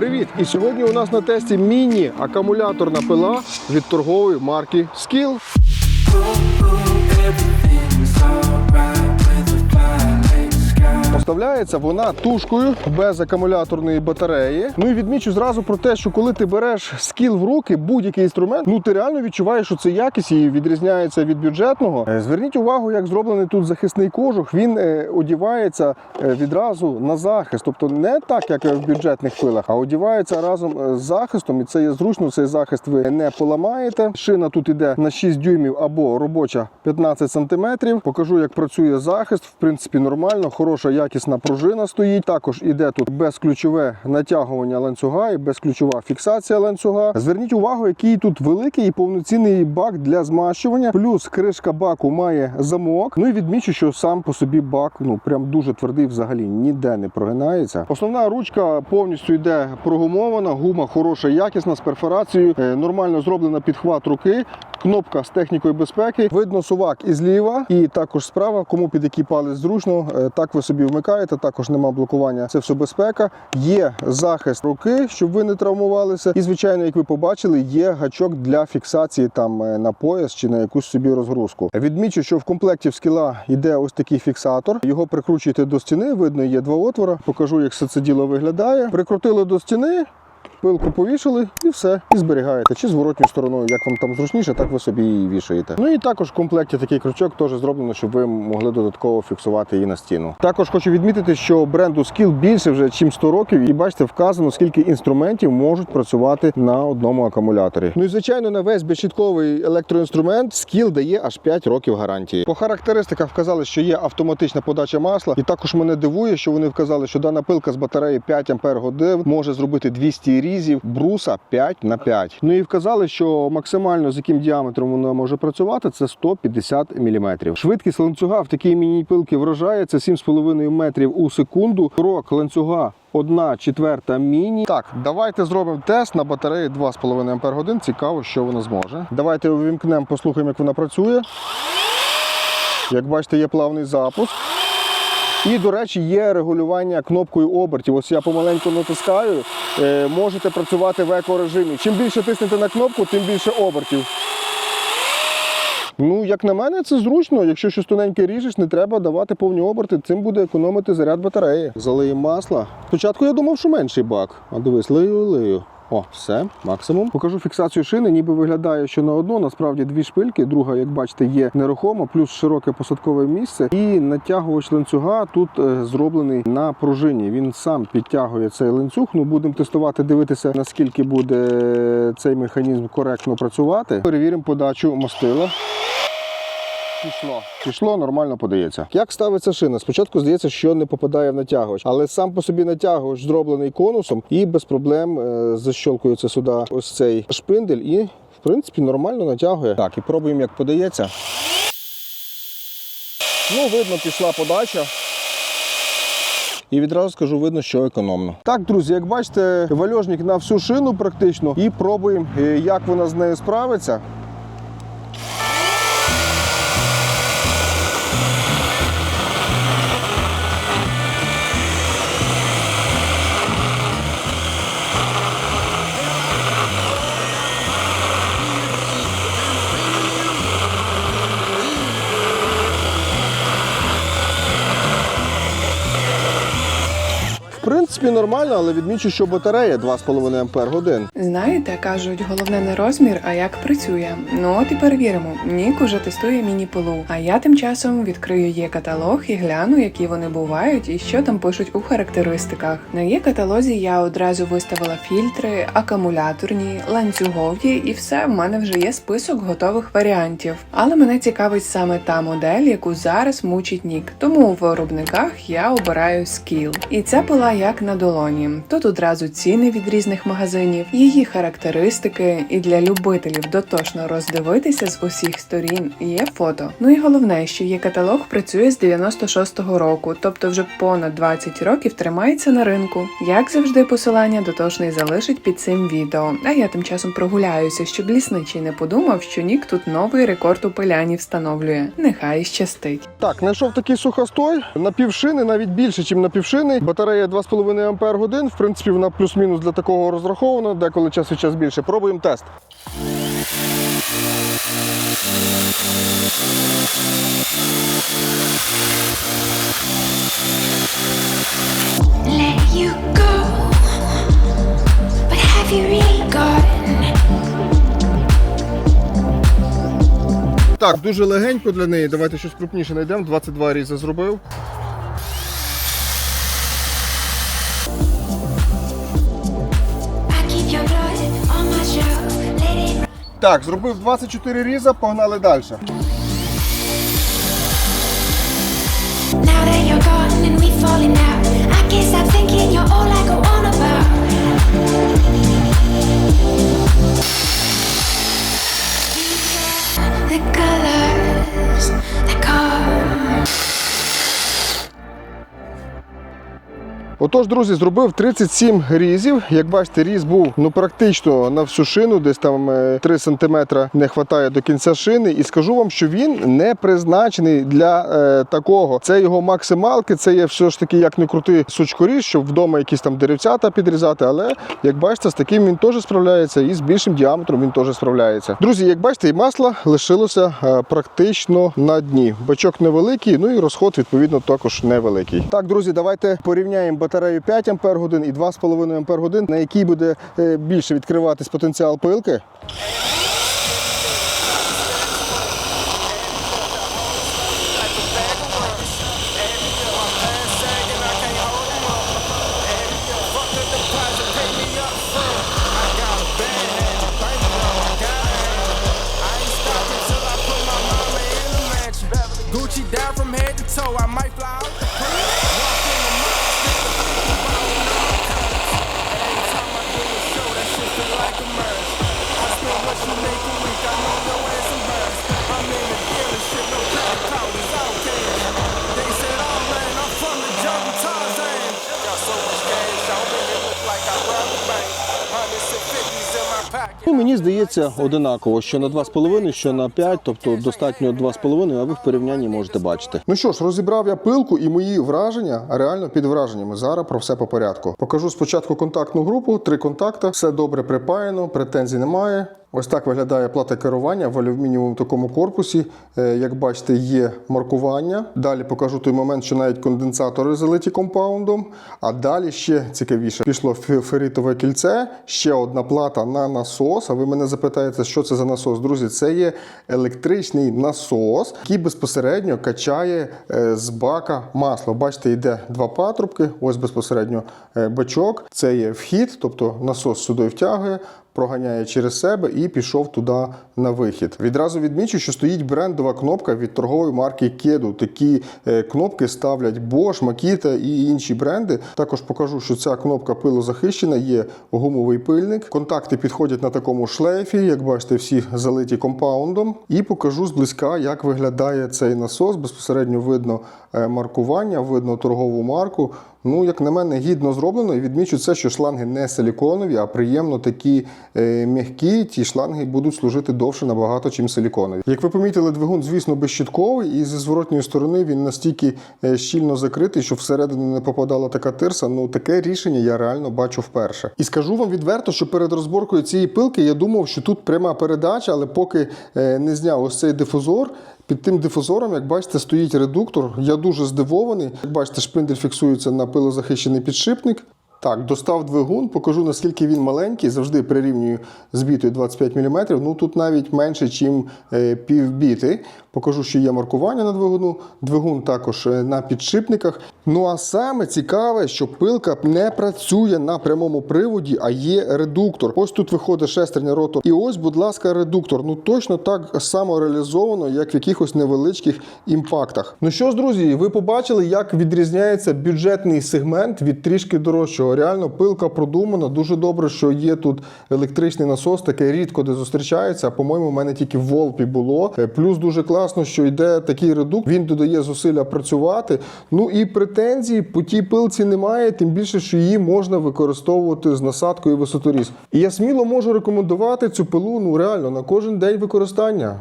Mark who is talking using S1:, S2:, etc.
S1: Привіт! І сьогодні у нас на тесті міні-акумуляторна пила від торгової марки Skill. Поставляється вона тушкою без акумуляторної батареї. Ну і відмічу зразу про те, що коли ти береш скіл в руки, будь-який інструмент, ну ти реально відчуваєш, що це якість і відрізняється від бюджетного. Е, Зверніть увагу, як зроблений тут захисний кожух. Він е, одівається е, відразу на захист, тобто не так, як в бюджетних пилах, а одівається разом з захистом, і це є зручно. Цей захист ви не поламаєте. Шина тут іде на 6 дюймів або робоча 15 сантиметрів. Покажу, як працює захист. В принципі, нормально, хороша якісна пружина стоїть. Також іде тут безключове натягування ланцюга і безключова фіксація ланцюга. Зверніть увагу, який тут великий і повноцінний бак для змащування. Плюс кришка баку має замок. Ну і відмічу, що сам по собі бак ну прям дуже твердий, взагалі ніде не прогинається. Основна ручка повністю йде прогумована, гума хороша, якісна з перфорацією, е, нормально зроблена підхват руки. Кнопка з технікою безпеки. Видно сувак і зліва, і також справа. Кому під який палець зручно, е, так ви собі вмикаєте. Також нема блокування. Це все безпека. Є захист руки, щоб ви не травмувалися. І звичайно, як ви побачили, є гачок для фіксації там е, на пояс чи на якусь собі розгрузку. Відмічу, що в комплекті в скіла йде ось такий фіксатор. Його прикручуєте до стіни. Видно, є два отвора. Покажу, як все це діло виглядає. Прикрутили до стіни. Пилку повішали і все, і зберігаєте. Чи зворотньою стороною, як вам там зручніше, так ви собі її вішаєте. Ну і також в комплекті такий крючок теж зроблено, щоб ви могли додатково фіксувати її на стіну. Також хочу відмітити, що бренду Skill більше вже ніж 100 років, і бачите, вказано, скільки інструментів можуть працювати на одному акумуляторі. Ну і звичайно, на весь безщітковий електроінструмент Skill дає аж 5 років гарантії. По характеристиках вказали, що є автоматична подача масла, і також мене дивує, що вони вказали, що дана пилка з батареї 5 Ампер годин може зробити 200 різів бруса 5 на 5. Ну і вказали, що максимально з яким діаметром вона може працювати, це 150 мм. Швидкість ланцюга в такій міні-пилки вражає це 7,5 метрів у секунду. Крок ланцюга. Одна четверта міні. Так, давайте зробимо тест на батареї 2,5 Ампер годин. Цікаво, що вона зможе. Давайте увімкнемо, послухаємо, як вона працює. Як бачите, є плавний запуск. І, до речі, є регулювання кнопкою обертів. Ось я помаленьку натискаю. Е, можете працювати в екорежимі. Чим більше тиснете на кнопку, тим більше обертів. Ну, як на мене, це зручно. Якщо щось тоненьке ріжеш, не треба давати повні оберти. Цим буде економити заряд батареї. Залиємо масла. Спочатку я думав, що менший бак. А дивись, лию, лию. О, все, максимум. Покажу фіксацію шини, ніби виглядає, що на одну, насправді дві шпильки. Друга, як бачите, є нерухома, плюс широке посадкове місце. І натягувач ланцюга тут е, зроблений на пружині. Він сам підтягує цей ланцюг. Ну, будемо тестувати, дивитися, наскільки буде цей механізм коректно працювати. Перевіримо подачу мастила. Пішло. Пішло, нормально подається. Як ставиться шина? Спочатку здається, що не попадає в натягувач, але сам по собі натягувач зроблений конусом і без проблем е, защолкується сюди ось цей шпиндель і, в принципі, нормально натягує. Так, і пробуємо, як подається. Ну, видно, пішла подача. І відразу скажу, видно, що економно. Так, друзі, як бачите, вальожник на всю шину практично. І пробуємо, е, як вона з нею справиться. Принципі, нормально, але відмічу, що батарея 2,5 Ампер годин.
S2: Знаєте, кажуть, головне не розмір, а як працює. Ну от і перевіримо. Нік уже тестує міні-пилу. А я тим часом відкрию є каталог і гляну, які вони бувають і що там пишуть у характеристиках. На є каталозі я одразу виставила фільтри, акумуляторні, ланцюгові, і все в мене вже є список готових варіантів. Але мене цікавить саме та модель, яку зараз мучить Нік. Тому у виробниках я обираю Skill. І ця пила як на долоні. Тут одразу ціни від різних магазинів, її характеристики, і для любителів дотошно роздивитися з усіх сторін є фото. Ну і головне, що є каталог працює з 96-го року, тобто вже понад 20 років тримається на ринку. Як завжди, посилання дотошний залишить під цим відео. А я тим часом прогуляюся, щоб лісничий не подумав, що Нік тут новий рекорд у пиляні встановлює. Нехай щастить.
S1: Так, знайшов такий сухостой на півшини, навіть більше, ніж на півшини. Батарея 2,5 2,5 ампер годин. В принципі, вона плюс-мінус для такого розрахована, деколи час від час більше. Пробуємо тест.
S3: let you go. But have you really
S1: Так, дуже легенько для неї. Давайте щось крупніше знайдемо. 22 різи зробив. Так, зробив 24 різа, погнали далі.
S3: The that
S1: Отож, друзі, зробив 37 різів. Як бачите, різ був ну практично на всю шину, десь там е, 3 см не вистачає до кінця шини. І скажу вам, що він не призначений для е, такого. Це його максималки, це є все ж таки як не крути сучкоріз, щоб вдома якісь там деревцята підрізати. Але як бачите, з таким він теж справляється, і з більшим діаметром він теж справляється. Друзі, як бачите, і масла лишилося е, практично на дні. Бачок невеликий, ну і розход відповідно також невеликий. Так, друзі, давайте порівняємо батарею 5 Ампер годин і 2,5 Ампер годин, на якій буде е, більше відкриватись потенціал пилки. Мені здається одинаково, що на 2,5, що на 5, тобто достатньо 2,5, а ви в порівнянні можете бачити. Ну що ж, розібрав я пилку і мої враження реально під враженнями. Зараз про все по порядку. Покажу спочатку контактну групу, три контакти, все добре припаяно, претензій немає. Ось так виглядає плата керування в алюмінієвому такому корпусі. Е, Як бачите, є маркування. Далі покажу той момент, що навіть конденсатори залиті компаундом. А далі ще цікавіше пішло фе- ферритове кільце, ще одна плата на насос. А ви мене запитаєте, що це за насос? Друзі, це є електричний насос, який безпосередньо качає е, з бака масло. Бачите, йде два патрубки. Ось безпосередньо е, бачок. Це є вхід, тобто насос сюди втягує проганяє через себе і пішов туди на вихід. Відразу відмічу, що стоїть брендова кнопка від торгової марки Kedu. Такі е, кнопки ставлять Bosch, Makita і інші бренди. Також покажу, що ця кнопка пилозахищена, є гумовий пильник. Контакти підходять на такому шлейфі, як бачите, всі залиті компаундом. І покажу зблизька, як виглядає цей насос. Безпосередньо видно е, маркування, видно торгову марку. Ну, як на мене, гідно зроблено. І відмічу це, що шланги не силіконові, а приємно такі е, м'які. Ті шланги будуть служити довше набагато, чим силіконові. Як ви помітили, двигун, звісно, безщітковий, і зі зворотньої сторони він настільки е, щільно закритий, що всередину не попадала така тирса. Ну таке рішення я реально бачу вперше. І скажу вам відверто, що перед розборкою цієї пилки я думав, що тут пряма передача, але поки е, не зняв ось цей дифузор. Під тим дифузором, як бачите, стоїть редуктор. Я дуже здивований. Як бачите, шпиндель фіксується на пилозахищений підшипник. Так, достав двигун, покажу наскільки він маленький. Завжди прирівнюю з бітою 25 мм. Ну тут навіть менше, ніж півбіти. Покажу, що є маркування на двигуну. Двигун також е, на підшипниках. Ну а саме цікаве, що пилка не працює на прямому приводі, а є редуктор. Ось тут виходить шестерня ротор. І ось, будь ласка, редуктор. Ну точно так само реалізовано, як в якихось невеличких імпактах. Ну що ж, друзі, ви побачили, як відрізняється бюджетний сегмент від трішки дорожчого. Реально, пилка продумана. Дуже добре, що є тут електричний насос, таке рідко де зустрічається. По-моєму, в мене тільки в Волпі було. Е, Плюс дуже класно, що йде такий редукт. Він додає зусилля працювати. Ну і претензій по тій пилці немає, тим більше, що її можна використовувати з насадкою висоторіз. І я сміло можу рекомендувати цю пилу ну реально на кожен день використання.